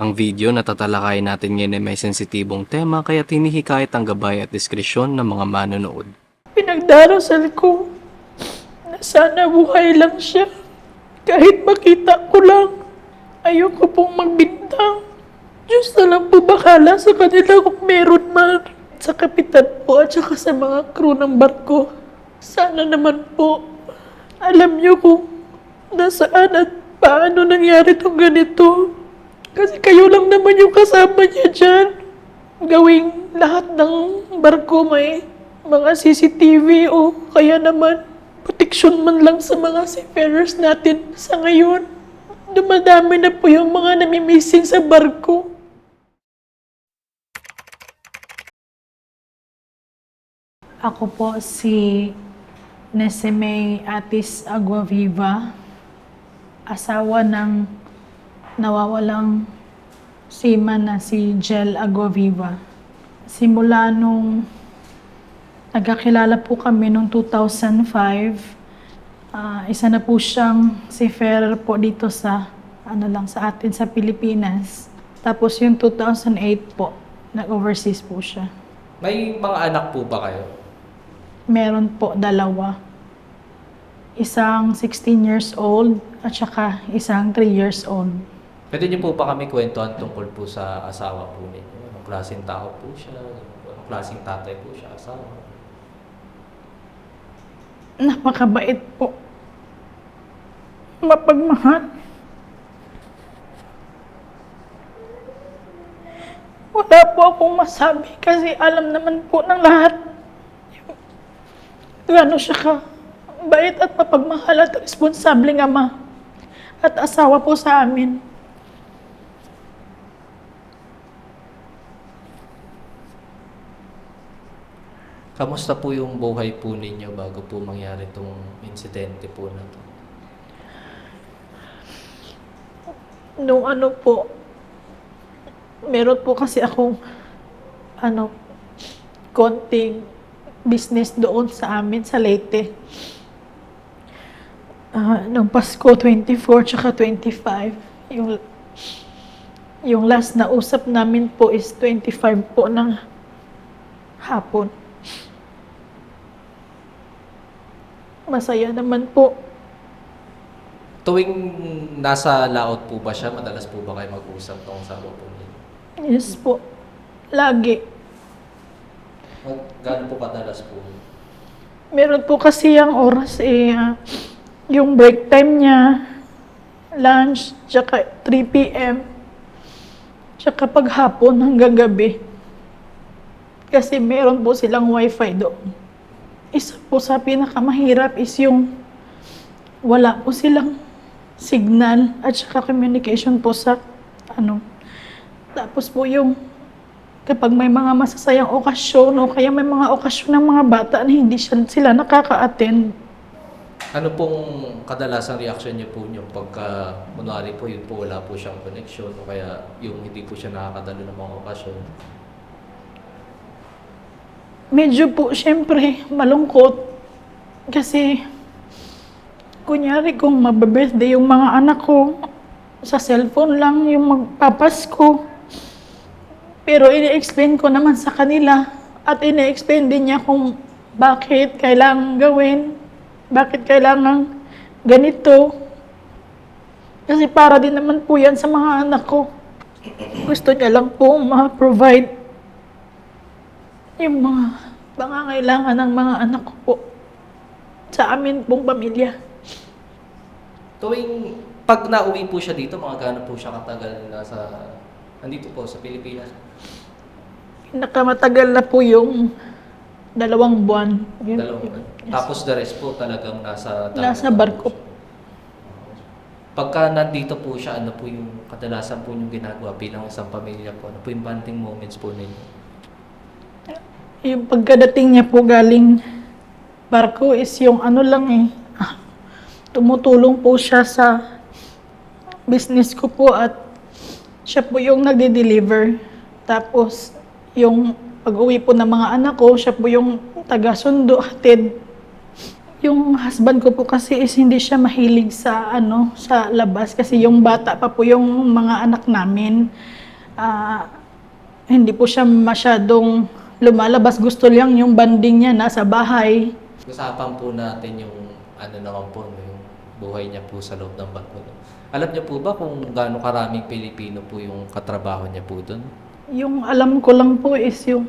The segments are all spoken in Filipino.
Ang video na tatalakayin natin ngayon ay may sensitibong tema kaya tinihikayat ang gabay at diskresyon ng mga manonood. Pinagdarasal ko na sana buhay lang siya. Kahit makita ko lang, ayoko pong magbintang. Diyos na lang po bakala sa kanila kung meron man. Sa kapitan po at saka sa mga crew ng barko. Sana naman po, alam niyo kung nasaan at paano nangyari itong ganito. Kasi kayo lang naman yung kasama niya dyan. Gawing lahat ng barko may mga CCTV o kaya naman protection man lang sa mga seafarers natin sa ngayon. Dumadami na po yung mga namimissing sa barko. Ako po si Neseme Atis Aguaviva, asawa ng nawawalang seaman na si Jel Aguaviva. Simula nung nagkakilala po kami noong 2005, ah, isa na po siyang seafarer po dito sa ano lang sa atin sa Pilipinas. Tapos yung 2008 po, nag-overseas po siya. May mga anak po ba kayo? Meron po dalawa. Isang 16 years old at saka isang 3 years old. Pwede niyo po ba kami kwentuhan tungkol po sa asawa po ninyo? Anong klaseng tao po siya? Anong klaseng tatay po siya? Asawa? Napakabait po. Mapagmahal. Wala po akong masabi kasi alam naman po ng lahat gaano siya ka bait at mapagmahal at responsableng ama at asawa po sa amin. Kamusta po yung buhay po ninyo bago po mangyari itong insidente po na to? Nung ano po, meron po kasi akong ano, konting business doon sa amin sa Leyte. Ah, nung Pasko 24 tsaka 25, yung yung last na usap namin po is 25 po ng hapon. Masaya naman po. Tuwing nasa laot po ba siya, madalas po ba kayo mag-usap tong asawa po ninyo? Yes po. Lagi. Mag- Gaano po kadalas po? Meron po kasi yung oras eh, ah, yung break time niya, lunch, tsaka 3 p.m. Tsaka paghapon hanggang gabi. Kasi meron po silang wifi doon. Isa po sa pinakamahirap is yung wala po silang signal at saka communication po sa ano. Tapos po yung kapag may mga masasayang okasyon o kaya may mga okasyon ng mga bata na hindi siya, sila nakaka-attend, Ano pong kadalasang reaction niyo po niyo pagka, kunwari po, yun po wala po siyang connection o kaya yung hindi po siya nakakadalo ng mga okasyon? Medyo po syempre malungkot. Kasi, kunyari kung mababirthday yung mga anak ko, sa cellphone lang yung magpapasko. Pero ini-explain ko naman sa kanila at ini-explain din niya kung bakit kailangan gawin, bakit kailangan ganito. Kasi para din naman po yan sa mga anak ko. Gusto niya lang po ma-provide yung mga pangangailangan ng mga anak ko po sa amin pong pamilya. Tuwing pag nauwi po siya dito, mga gaano po siya katagal na sa nandito po sa Pilipinas? Nakamatagal na po yung dalawang buwan. Yun- Dalawang Yes. Tapos the rest po talagang nasa Nasa po barko. siya. Pagka nandito po siya, ano po yung kadalasan po yung ginagawa bilang isang pamilya po? Ano po yung bonding moments po ninyo? Yung pagkadating niya po galing barko is yung ano lang eh. ah, Tumutulong po siya sa business ko po at siya po yung nagde-deliver. Tapos yung pag-uwi po ng mga anak ko, siya po yung taga-sundo, hatid. Yung husband ko po kasi is hindi siya mahilig sa ano sa labas kasi yung bata pa po yung mga anak namin. Ah, hindi po siya masyadong lumalabas. Gusto lang yung banding niya nasa bahay. Usapan po natin yung ano naman po, yung buhay niya po sa loob ng barko. no. Alam niyo po ba kung gaano karaming Pilipino po yung katrabaho niya po doon? Yung alam ko lang po is yung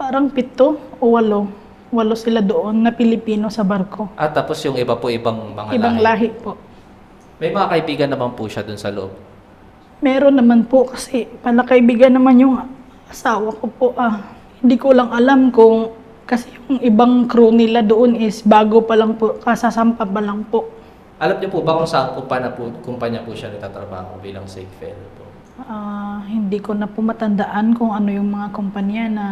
parang pito o walo. Walo sila doon na Pilipino sa barko. At tapos yung iba po ibang mga Ibang lahi po. May mga kaibigan naman po siya doon sa loob. Meron naman po kasi palakaibigan naman yung asawa ko po. Ah, hindi ko lang alam kung kasi yung ibang crew nila doon is bago pa lang po, kasasampa pa lang po. Alam niyo po ba kung saan kumpanya po, kumpanya po siya nagtatrabaho bilang seafarer po? Ah, hindi ko na po matandaan kung ano yung mga kumpanya na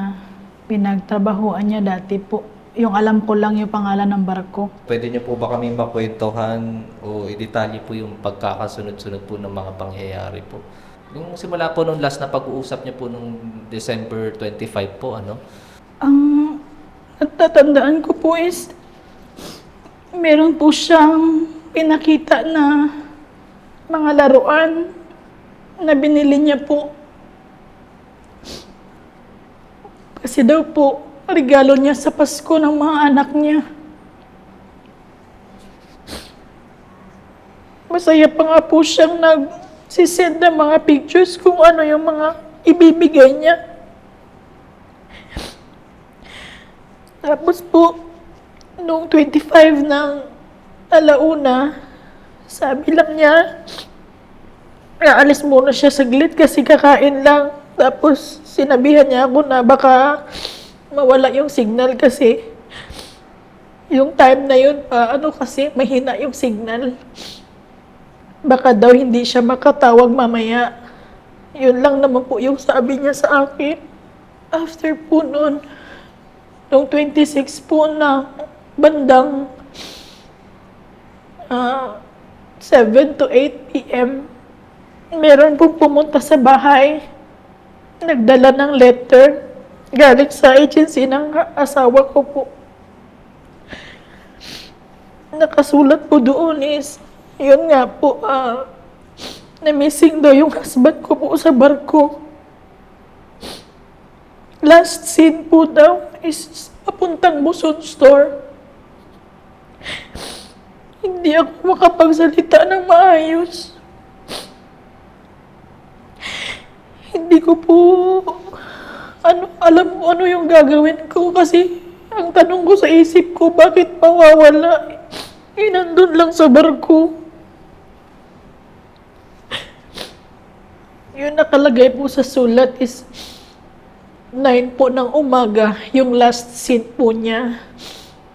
pinagtrabahoan niya dati po. Yung alam ko lang yung pangalan ng barko. Pwede niyo po ba kami makwentuhan o idetalye po yung pagkakasunod-sunod po ng mga pangyayari po? Yung simula po nung last na pag-uusap niyo po nung December 25 po, ano? Ang natatandaan ko po is meron po siyang pinakita na mga laruan na binili niya po. Kasi daw po, regalo niya sa Pasko ng mga anak niya. Masaya pa nga po siyang nag-send ng mga pictures kung ano yung mga ibibigay niya. Tapos po, noong 25 ng alauna, sabi lang niya, aalis muna siya saglit kasi kakain lang. Tapos sinabihan niya ako na baka mawala yung signal kasi yung time na yun, pa, ano kasi, mahina yung signal. Baka daw hindi siya makatawag mamaya. Yun lang naman po yung sabi niya sa akin. After po nun, Noong 26 po na bandang ah, 7 to 8 p.m. Meron pong pumunta sa bahay. Nagdala ng letter galing sa agency ng asawa ko po. Nakasulat po doon is, yun nga po, ah, na missing daw yung husband ko po sa barko. Last scene po daw is papuntang Buson Store. Hindi ako makapagsalita ng maayos. Hindi ko po ano, alam ko ano yung gagawin ko kasi ang tanong ko sa isip ko, bakit mawawala? Eh, lang sa barko. Yung nakalagay po sa sulat is 9 po ng umaga, yung last scene po niya.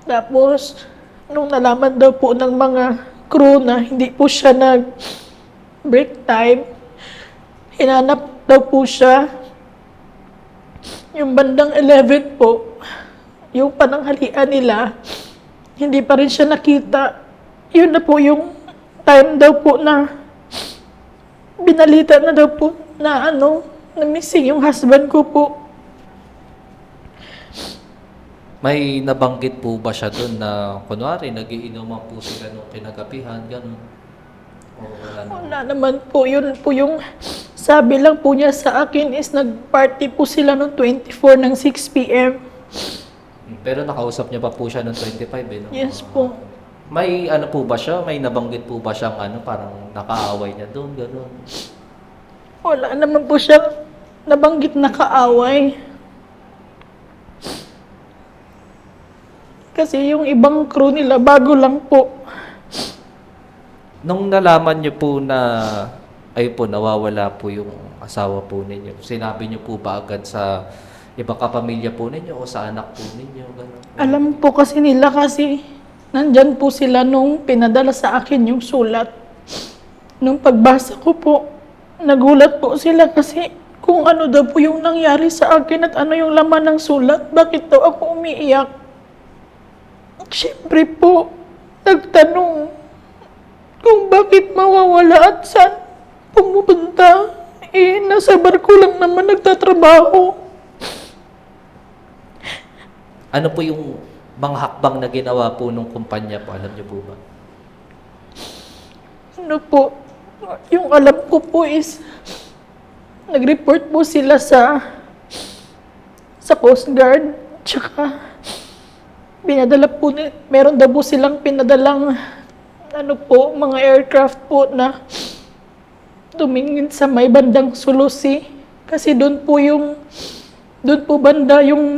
Tapos, nung nalaman daw po ng mga crew na hindi po siya nag break time, hinanap daw po siya. Yung bandang 11 po, yung pananghalian nila, hindi pa rin siya nakita. Yun na po yung time daw po na binalita na daw po na ano, na missing yung husband ko po. May nabanggit po ba siya doon na, kunwari, nagiinuman po sila nung kinagabihan, gano'n? O wala na? Wala naman po, yun po yung sabi lang po niya sa akin is nag-party po sila noong 24 ng 6 p.m. Pero nakausap niya pa po siya noong 25 eh, no? Yes po. May ano po ba siya? May nabanggit po ba siyang ano, parang nakaaway niya doon, gano'n? Wala naman po siyang nabanggit na kaaway. Kasi yung ibang crew nila, bago lang po. Nung nalaman niyo po na ay po nawawala po yung asawa po ninyo, sinabi niyo po ba agad sa ibang kapamilya po ninyo o sa anak po ninyo? Ganun. Alam po kasi nila kasi nandyan po sila nung pinadala sa akin yung sulat. Nung pagbasa ko po, nagulat po sila kasi kung ano daw po yung nangyari sa akin at ano yung laman ng sulat, bakit daw ako umiiyak. Siyempre po, nagtanong kung bakit mawawala at saan pumupunta. Eh, nasa barko lang naman nagtatrabaho. Ano po yung mga hakbang na ginawa po nung kumpanya po, alam niyo po ba? Ano po, yung alam ko po is, nag-report po sila sa sa Coast Guard, tsaka pinadala po, ni- meron daw po silang pinadalang ano po, mga aircraft po na tumingin sa may bandang Sulusi. Kasi doon po yung, doon po banda yung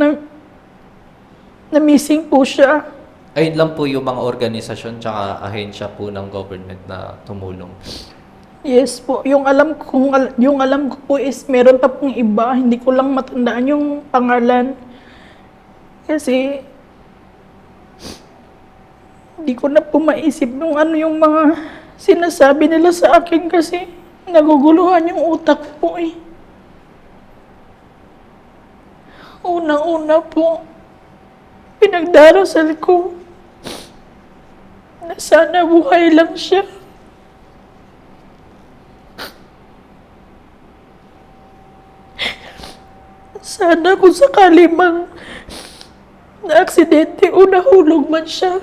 na, na missing po siya. Ayun lang po yung mga organisasyon tsaka ahensya po ng government na tumulong. Yes po, yung alam ko, yung alam ko po is meron pa pong iba, hindi ko lang matandaan yung pangalan. Kasi hindi ko na po maisip nung ano yung mga sinasabi nila sa akin kasi naguguluhan yung utak po eh. Unang-una po, pinagdarasal ko na sana buhay lang siya. Sana kung sakali mang na aksidente o nahulog man siya,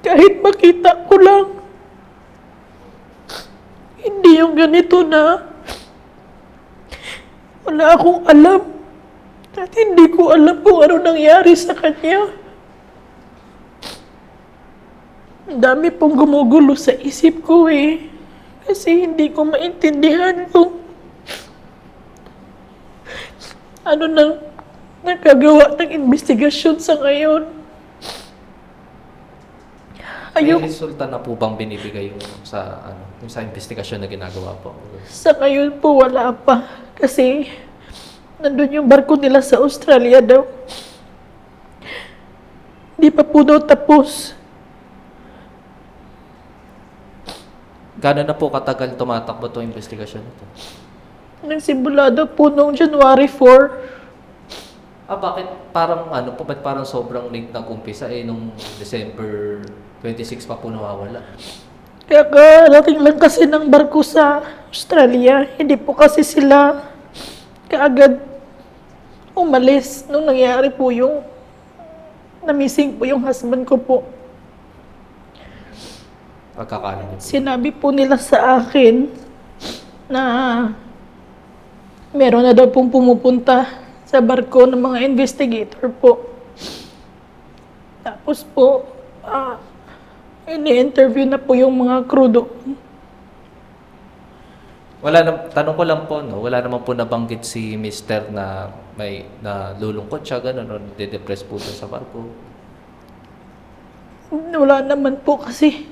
kahit makita ko lang, hindi yung ganito na wala akong alam at hindi ko alam kung ano nangyari sa kanya. Ang dami pong gumugulo sa isip ko eh. Kasi hindi ko maintindihan kung ano nang nagkagawa ng investigasyon sa ngayon. May Ayok, resulta na po bang binibigay yung sa ano, yung sa investigasyon na ginagawa po? sa ngayon po wala pa. Kasi nandun yung barko nila sa Australia daw. Di pa po daw tapos. Gano'n na po katagal tumatakbo itong investigasyon ito? Nagsimula daw po noong January 4. Ah, bakit parang ano po, ba't parang sobrang late nag-umpisa eh nung December 26 pa po nawawala? Kaya karating lang kasi ng barko sa Australia. Hindi po kasi sila kaagad umalis nung nangyari po yung na-missing po yung husband ko po. Pagkakala niyo. Sinabi po nila sa akin na meron na daw pong pumupunta sa barko ng mga investigator po. Tapos po, ah, ini-interview na po yung mga crew doon. Wala na, tanong ko lang po, no, wala naman po nabanggit si Mister na may na lulungkot siya, gano'n, o de-depress po siya sa barko. Wala naman po kasi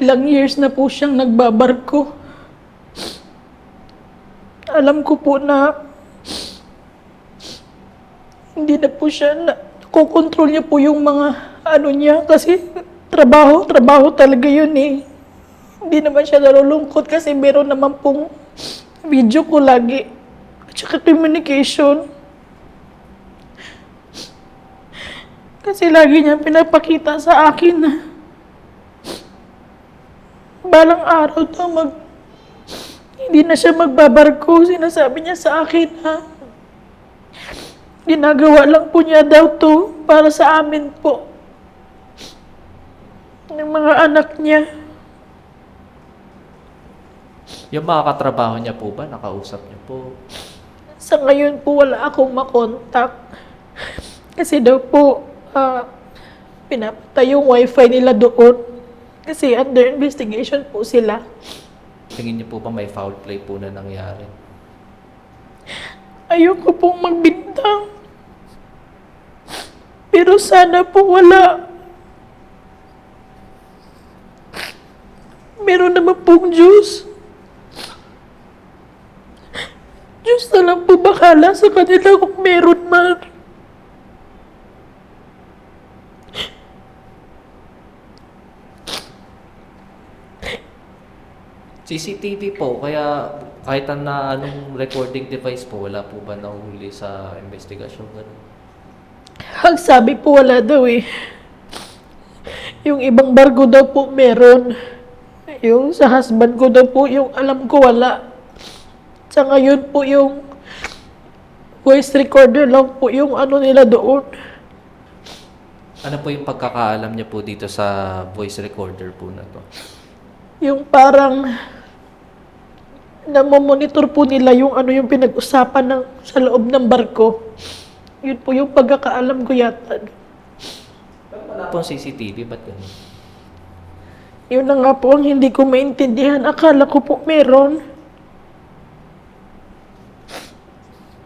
ilang years na po siyang nagbabarko. Alam ko po na hindi na po siya na kukontrol niya po yung mga ano niya kasi trabaho, trabaho talaga yun eh. Hindi naman siya nalulungkot kasi meron naman pong video ko lagi. At saka communication. Kasi lagi niya pinapakita sa akin na balang araw to mag hindi na siya magbabarko. Sinasabi niya sa akin na ginagawa lang po niya daw to para sa amin po. Ng mga anak niya. Yung mga katrabaho niya po ba, nakausap niyo po? Sa ngayon po wala akong makontak. Kasi daw po, ah, pinapatay yung wifi nila doon. Kasi under investigation po sila. Tingin niyo po ba may foul play po na nangyari? Ayoko pong magbintang. Pero sana po wala. Meron naman pong Diyos. Diyos na lang po bakala sa kanila kung meron man. CCTV po, kaya kahit na anong recording device po, wala po ba nahuli sa investigasyon? Ganun? Ang sabi po wala daw eh. Yung ibang barko daw po meron. Yung sa husband ko daw po, yung alam ko wala. Sa ngayon po yung voice recorder lang po yung ano nila doon. Ano po yung pagkakaalam niya po dito sa voice recorder po na to? Yung parang namomonitor po nila yung ano yung pinag-usapan ng, sa loob ng barko. Yun po yung pagkakaalam ko yata. Wala pong CCTV, ba't ganun? Yun na nga po ang hindi ko maintindihan. Akala ko po meron.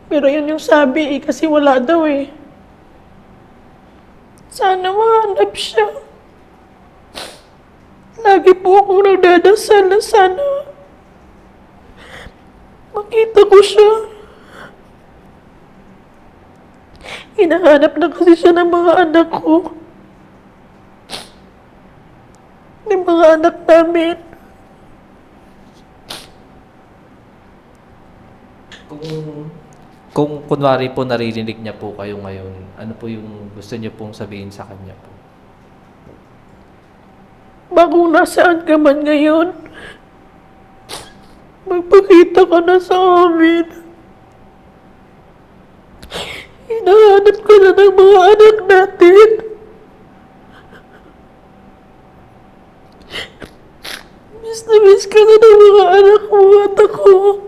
Pero yun yung sabi eh, kasi wala daw eh. Sana mahanap siya. Lagi po akong nagdadasal na sana makita ko siya. Hinahanap na kasi siya ng mga anak ko. Ng mga anak namin. Kung, kung kunwari po naririnig niya po kayo ngayon, ano po yung gusto niyo pong sabihin sa kanya po? Bakong nasaan ka man ngayon, magpakita ka na sa amin. Hinahanap ka na ng mga anak natin. Miss na miss ka na ng mga anak mo at ako.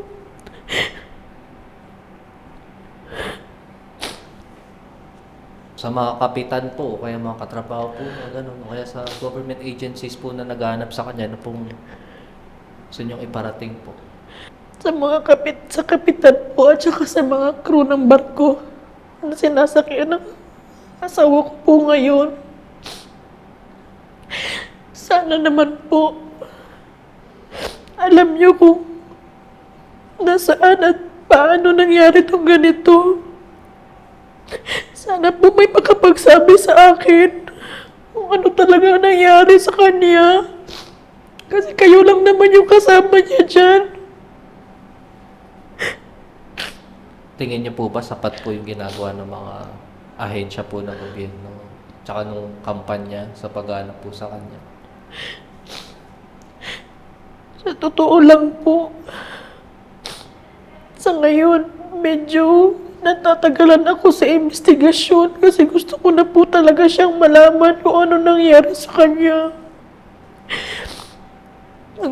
Sa mga kapitan po, o kaya mga katrabaho po, na ganun, o kaya sa government agencies po na naghahanap sa kanya, ano pong gusto iparating po? Sa mga kapit, sa kapitan po at saka sa mga crew ng barko na sinasakyan ng asawa ko po ngayon. Sana naman po alam niyo kung nasaan at paano nangyari itong ganito. Sana po may makapagsabi sa akin kung ano talaga nangyari sa kanya. Kasi kayo lang naman yung kasama niya dyan. Tingin niyo po ba sapat po yung ginagawa ng mga ahensya po ng gobyerno tsaka nung kampanya sa paghanap po sa kanya? Sa totoo lang po, sa ngayon, medyo natatagalan ako sa investigasyon kasi gusto ko na po talaga siyang malaman kung ano nangyari sa kanya.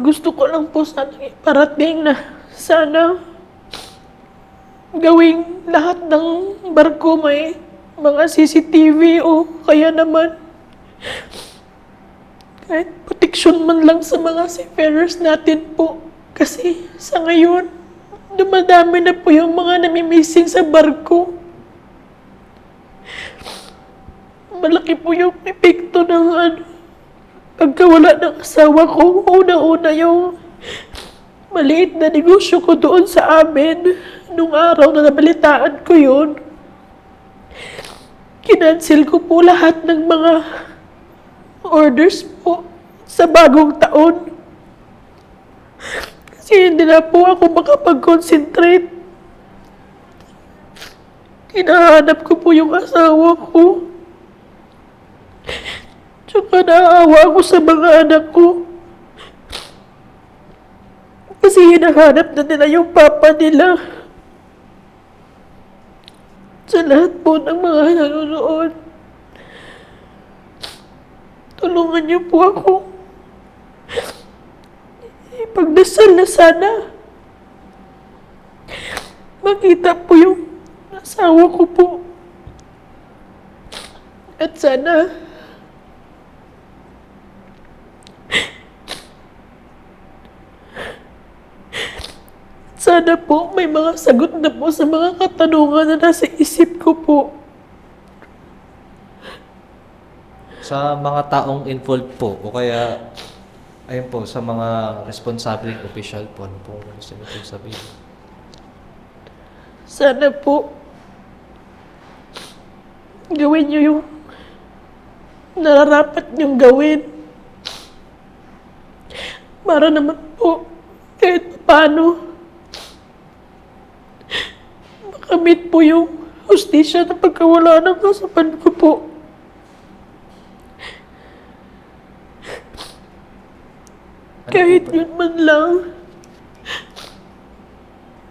Gusto ko lang po sana iparating na sana gawing lahat ng barko may mga CCTV o kaya naman kahit protection man lang sa mga seafarers natin po. Kasi sa ngayon, dumadami na po yung mga namimissing sa barko. Malaki po yung epekto ng ano, pagkawala ng asawa ko. Una-una yung maliit na negosyo ko doon sa amin. Nung araw na nabalitaan ko yun, kinancel ko po lahat ng mga orders po sa bagong taon. Kasi hindi na po ako makapag-concentrate. Hinahanap ko po yung asawa ko. Tsaka naawa ako sa mga anak ko. Kasi hinahanap na nila yung papa nila. Sa lahat po ng mga nanonood. Tulungan niyo po ako. Ipagdasal na sana. Makita po yung asawa ko po. At sana, sana po may mga sagot na po sa mga katanungan na nasa isip ko po. Sa mga taong involved po, o kaya, ayun po, sa mga responsableng official po, ano po gusto niyo po sabihin? Sana po gawin niyo yung nararapat niyong gawin. Para naman po kahit paano makamit po yung hustisya na pagkawala ng kasapan ko po. Kahit yun man lang.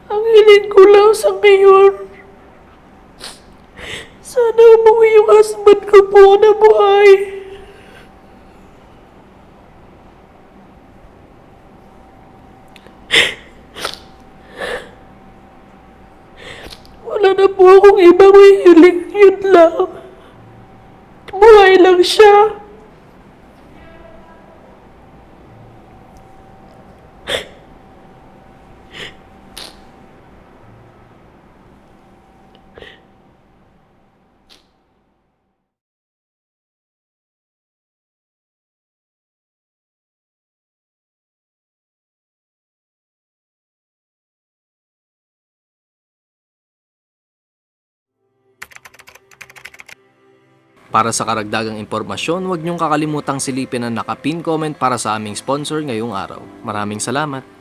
Ang hiling ko lang sa ngayon. Sana umuwi yung husband ko po na buhay. Wala na po akong ibang hihiling. Yun lang. Buhay lang siya. Para sa karagdagang impormasyon, huwag niyong kakalimutang silipin ang nakapin comment para sa aming sponsor ngayong araw. Maraming salamat!